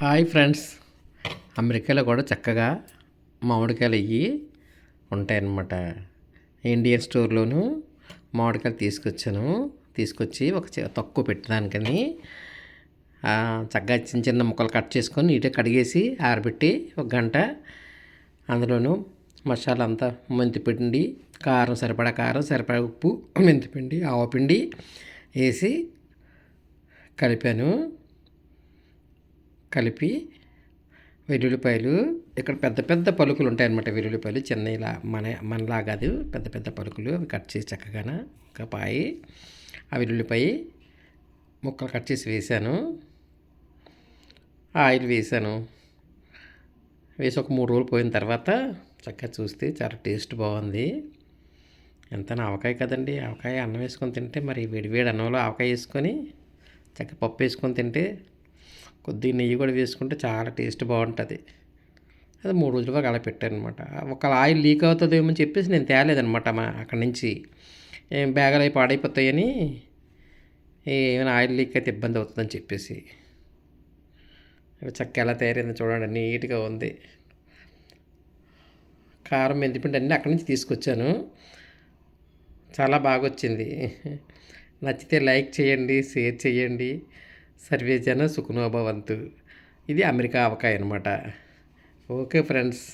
Hi friends. అమెరికాలో కూడా చక్కగా మామిడికాయలు అయ్యి ఉంటాయన్నమాట. ఇండియన్ స్టోర్లోను మామిడికాయలు తీసుకొచ్చాను. తీసుకొచ్చి ఒక తక్కువ పెట్టడానికని చక్కగా చిన్న చిన్న ముక్కలు కట్ చేసుకొని నీట్గా కడిగేసి ఆరబెట్టి ఒక గంట అందులోను మసాలా అంతా మెంతిపిండి కారం సరిపడా కారం సరిపడా ఉప్పు మెంతిపిండి ఆవపిండి వేసి కలిపాను. కలిపి వెల్లుల్లిపాయలు ఇక్కడ పెద్ద పెద్ద పలుకులు ఉంటాయన్నమాట వెల్లుల్లిపాయలు. చిన్న ఇలా మన మనలా కాదు పెద్ద పెద్ద పలుకులు అవి కట్ చేసి చక్కగాన ఒక పాయి ఆ వెల్లుల్లిపాయ ముక్కలు కట్ చేసి వేసాను. ఆయిల్ వేసాను. వేసి ఒక మూడు రోజులు పోయిన తర్వాత చక్కగా చూస్తే చాలా టేస్ట్ బాగుంది. ఎంత ఆవకాయ కదండి ఆవకాయ అన్నం వేసుకొని తింటే మరి వేడి వేడి అన్నంలో ఆవకాయ వేసుకొని చక్కగా పప్పు వేసుకొని తింటే కొద్దిగా నెయ్యి కూడా వేసుకుంటే చాలా టేస్ట్ బాగుంటుంది. అది మూడు రోజుల వరకు అలా పెట్టాను అనమాట ఒకవేళ ఆయిల్ లీక్ అవుతుందేమో అని చెప్పేసి నేను తేలేదనమాట మా అక్కడి నుంచి. ఏం బ్యాగులు అవి పాడైపోతాయని ఏమైనా ఆయిల్ లీక్ అయితే ఇబ్బంది అవుతుందని చెప్పేసి. చక్క ఎలా తయారైందో చూడండి నీట్గా ఉంది. కారం మెంతిపిండి అన్నీ అక్కడి నుంచి తీసుకొచ్చాను. చాలా బాగా వచ్చింది నచ్చితే లైక్ చేయండి షేర్ చేయండి. సర్వే జన సుఖనోభవంతు ఇది అమెరికా అవకాయ అనమాట ఓకే ఫ్రెండ్స్.